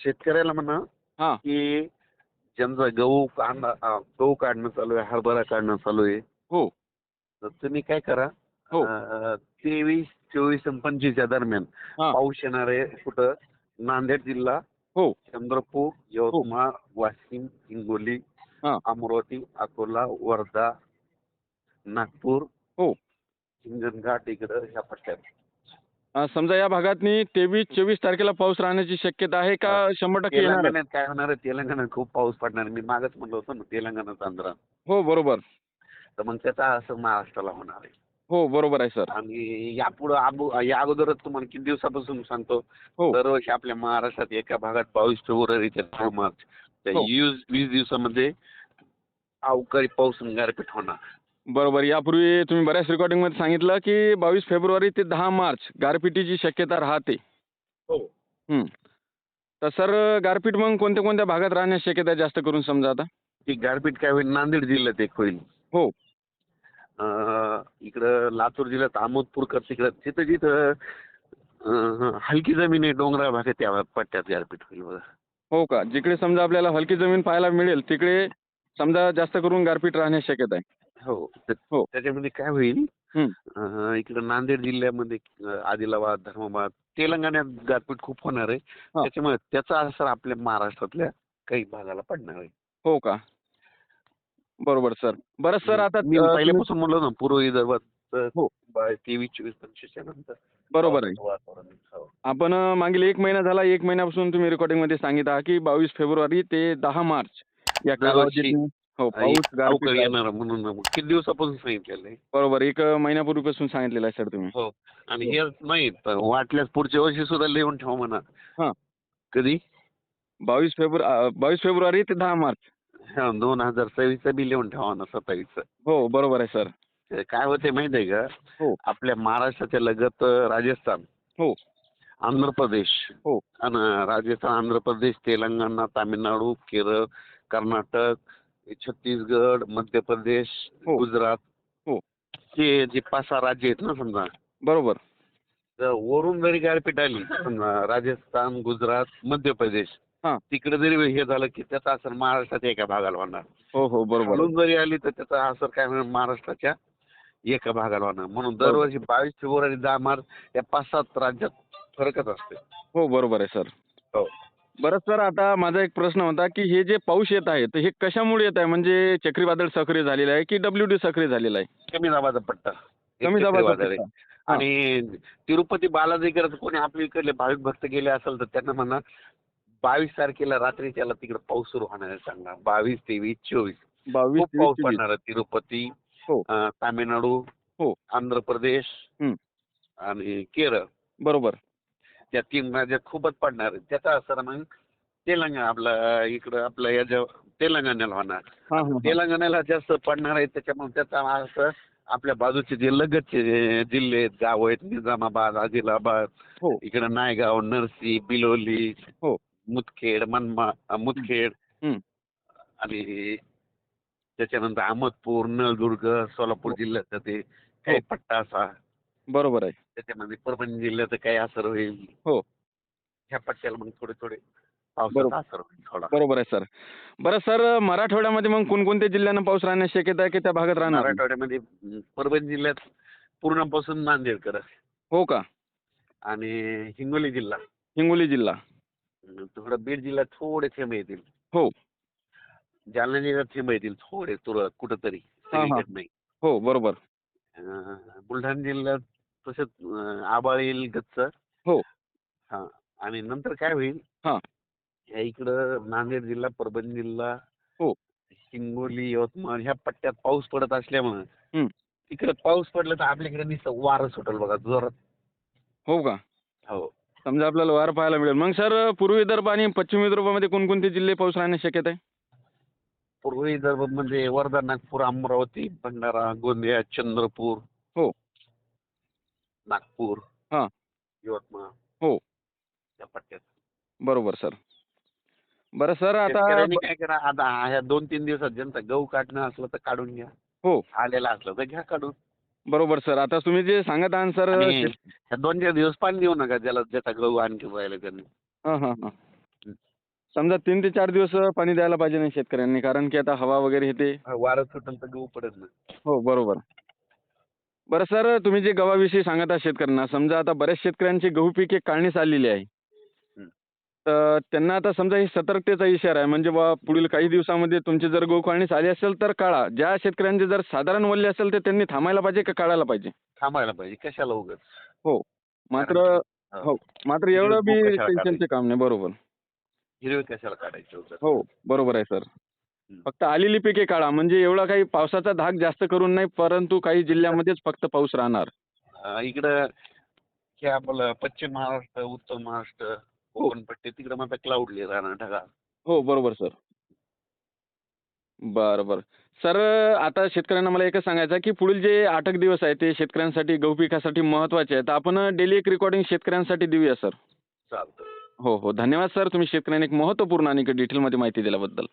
शेतकऱ्याला म्हणा हा. की ज्यांचा गहू कांदा अं, गहू काढणं चालू आहे हरभरा काढणं चालू आहे. हो. तर तुम्ही काय करा हो. अं, तेवीस चोवीस आणि पंचवीसच्या दरम्यान हा. पाऊस येणार आहे कुठं? नांदेड जिल्हा हो. चंद्रपूर यवतमाळ वाशिम हिंगोली हा. अमरावती अकोला वर्धा नागपूर हो. हिंगणघाट इकडं ह्या पट्ट्यात. समजा या भागातनी तेवीस चोवीस तारखेला पाऊस राहण्याची शक्यता आहे का. शंभर टक्के येणार आहे? तेलंगणात काय होणार आहे? तेलंगणात खूप पाऊस पडणार आहे. मी मागच म्हणलं होतं ना तेलंगणात आंध्रा हो बरोबर. तर मग त्याचा असं महाराष्ट्राला होणार आहे. हो बरोबर आहे सर. आणि यापुढं आबू या अगोदरच तुम्हाला किती दिवसापासून सांगतो? हो. दरवर्षी आपल्या महाराष्ट्रात एका भागात बावीस फेब्रुवारी ते दहा मार्च. त्या हो. वीस वीस दिवसामध्ये अवकाळी पाऊस आणि गारपीट होणार. बरोबर. यापूर्वी तुम्ही बऱ्याच रेकॉर्डिंगमध्ये सांगितलं की बावीस फेब्रुवारी ते दहा मार्च गारपिटीची शक्यता राहते. हो. हं. तर सर गारपीट मग कोणत्या कोणत्या भागात राहण्याची शक्यता आहे जास्त करून समजा आता? ती गारपीट काय होईल? नांदेड जिल्ह्यात एक होईल. हो. अं, इकडं लातूर जिल्ह्यात अहमदपूरकर तिकडं तिथं जिथं अं, हलकी जमीन आहे डोंगराळ भागात त्या पट्ट्यात गारपीट होईल बघा. हो का? जिकडे समजा आपल्याला हलकी जमीन पाहायला मिळेल तिकडे समजा जास्त करून गारपीट राहण्याची शक्यता आहे. हो. हो. त्याच्यामध्ये काय होईल इकडं नांदेड जिल्ह्यामध्ये आदिलाबाद धर्माबाद तेलंगणात गारपीट खूप होणार आहे. त्याच्यामुळे त्याचा असर आपल्या महाराष्ट्रातल्या काही भागाला पडणार आहे. हो का? बरोबर सर. बरं सर आता मी पहिल्यापासून म्हणलो ना पूर्व विदर्भात हो. तेवीस चोवीस पंचवीसच्या नंतर. बरोबर आहे. हो. आपण मागील एक महिना झाला एक महिन्यापासून तुम्ही रेकॉर्डिंगमध्ये सांगित आहात की बावीस फेब्रुवारी ते दहा मार्च या कालावधीत हो पाऊस गारपीट येणार म्हणून मग किती दिवसापासून सांगितलेलं आहे? बरोबर एक महिन्यापूर्वीपासून सांगितलेलं आहे सर तुम्ही. हो आणि हे. नाही तर वाटल्यास पुढच्या वर्षी सुद्धा लिहून ठेवा म्हणा. हा. कधी? बावीस फेब्रुवारी बावीस फेब्रुवारी ते दहा मार्च. हा दोन हजार सव्वीसचं बी लिहून ठेवा ना सत्तावीसचं. हो बरोबर आहे सर. ते काय होते माहिती आहे का? हो. आपल्या महाराष्ट्राच्या लगत अं, राजस्थान. हो. आंध्र प्रदेश. हो. आणि राजस्थान आंध्र प्रदेश तेलंगणा तामिळनाडू केरळ कर्नाटक छत्तीसगड मध्य प्रदेश हो. गुजरात हो. हे जे पाच सहा राज्य आहेत ना समजा. बरोबर. तर वरून जरी गारपीट आली समजा राजस्थान गुजरात मध्य प्रदेश हा. तिकडे जरी हे झालं की त्याचा असर महाराष्ट्राच्या एका भागाला होणार. हो हो बरोबर. खालून जरी आली तर त्याचा असर काय होणार? महाराष्ट्राच्या एका भागाला होणार. म्हणून दरवर्षी बावीस फेब्रुवारी दहा मार्च या पाच सात राज्यात फरकच असते हो बरोबर आहे सर. हो. बरं सर आता माझा एक प्रश्न होता की हे जे पाऊस येत आहे तर हे कशामुळे येत आहे म्हणजे चक्रीवादळ सक्रिय झालेलं आहे की डब्ल्यू डी सक्रिय झालेला आहे कमी दाबाचा पट्टा कमी दाबाचा चक्रीवादळ आहे. पट्टा. आणि तिरुपती बालाजी करत कोणी आपल्या इकडले भाविक भक्त गेले असेल तर त्यांना म्हणा बावीस तारखेला रात्री त्याला तिकडे पाऊस सुरू होणार आहे चांगला बावीस तेवीस चोवीस बावीस खूप पाऊस चोवीस. पडणार आहे तिरुपती हो. अं, तामिळनाडू हो. आंध्र प्रदेश हं. आणि केरळ बरोबर त्या तीन राज्यात खूपच पडणार त्याचा असर मग तेलंगणा आपलं इकडं आपलं याच्या तेलंगणाला होणार. हा हा, हा. तेलंगणाला जास्त पडणार आहे त्याच्यामुळे त्याचा असं आपल्या बाजूचे जे लगतचे जिल्हे आहेत गाव आहेत निजामाबाद आदिलाबाद हो. इकडं नायगाव नरसी बिलोली हो. मुदखेड मनमा मुदखेड. हं. आणि त्याच्यानंतर अहमदपूर नळदुर्ग सोलापूर जिल्ह्याचा ते काही हो. पट्टा असा. बरोबर आहे. त्याच्यामध्ये परभणी जिल्ह्याचं काही असर होईल. हो. ह्या पट्ट्याला मग थोडे थोडे. पावसाचा असर होईल थोडा. बरोबर आहे सर. बरं सर मराठवाड्यामध्ये मग कोणकोणत्या जिल्ह्यांना पाऊस राहण्याची शक्यता आहे की त्या भागात राहणार? मराठवाड्यामध्ये अं, परभणी जिल्ह्यात पूर्णापासून नांदेडकर हो का? आणि हिंगोली जिल्हा. हिंगोली जिल्हा. अं, थोडं बीड जिल्ह्यात थोडे थेंब येतील. हो. जालना जिल्ह्यात थेंब येतील थोडे तुरळक कुठंतरी. हा, हा. सगळीकडे नाही. हो बरोबर. अं, बुलढाणा जिल्ह्यात तसंच आबाळ येईल गच्च हो. हा आणि नंतर काय होईल? हा. ह्या इकडं नांदेड जिल्हा परभणी जिल्हा हो. हिंगोली यवतमाळ ह्या पट्ट्यात पाऊस पडत असल्यामुळे. तिकडे पाऊस पडला तर आपल्याकडे नुसतं वारं सुटेल बघा जोरात. हो का? हो. समजा आपल्याला वार पाहायला मिळेल. मग सर पूर्व विदर्भ आणि पश्चिम विदर्भामध्ये कोणकोणते जिल्हे पाऊस राहण्याची शक्यता आहे? पूर्व विदर्भामध्ये वर्धा नागपूर अमरावती भंडारा गोंदिया चंद्रपूर. हो. नागपूर हां. यवतमाळ. हो. त्या पट्ट्यात. बरोबर सर. बरं सर आता शेतकऱ्यांनी काय करा आता ह्या दोन तीन दिवसात ज्यांचा गहू काढणं असलं तर काढून घ्या. हो. आलेला असलं तर घ्या काढून. बरोबर सर. आता तुम्ही जे सांगत आहात सर आणि शेत- ह्या दोन चार दिवस पाणी देऊ नका ज्याला ज्याचा गहू आणखी राहिला त्यांनी हां हां हां. समजा तीन ते चार दिवस पाणी द्यायला पाहिजे नाही शेतकऱ्यांनी कारण की आता हवा वगैरे हे ते वारं सुटेल तर गहू पडत ना हो बरोबर. बरं सर तुम्ही जे गव्हाविषयी सांगत आहात शेतकऱ्यांना समजा आता बऱ्याच शेतकऱ्यांची गहू पीक हे काढणीस आलेली आहे. हं. तर त्यांना आता समजा हे सतर्कतेचा इशारा आहे म्हणजे बा पुढील काही दिवसामध्ये तुमची जर गहू काढणीस आली असेल तर काढा. ज्या शेतकऱ्यांचे जर साधारण वल्ले असेल तर त्यांनी थांबायला पाहिजे का काढायला पाहिजे? थांबायला पाहिजे. कशाला उगत मात्र हो. मात्र एवढं बी कशाला टेन्शनचे काम नाही बरोबर. हिरवे कशाला काढायचे हो. बरोबर आहे सर. फक्त आलेली पिके काढा. म्हणजे एवढा काही पावसाचा धाक जास्त करून नाही परंतु काही जिल्ह्यामध्येच फक्त पाऊस राहणार. अं, इकडं हे आपलं पश्चिम महाराष्ट्र उत्तर महाराष्ट्र कोकणपट्टी तिकडं मग क्लाउडली राहणार ढगाळ. हो बरोबर सर बरं बरं. सर आता शेतकऱ्यांना मला एकच सांगायचं आहे की पुढील जे आठ एक दिवस आहे ते शेतकऱ्यांसाठी गहू पिकासाठी महत्त्वाचे आहेत. आपण डेली एक रेकॉर्डिंग शेतकऱ्यांसाठी देऊया सर चालतं हो हो. धन्यवाद सर तुम्ही शेतकऱ्यांनी एक महत्त्वपूर्ण आणि डिटेलमध्ये माहिती दिल्याबद्दल.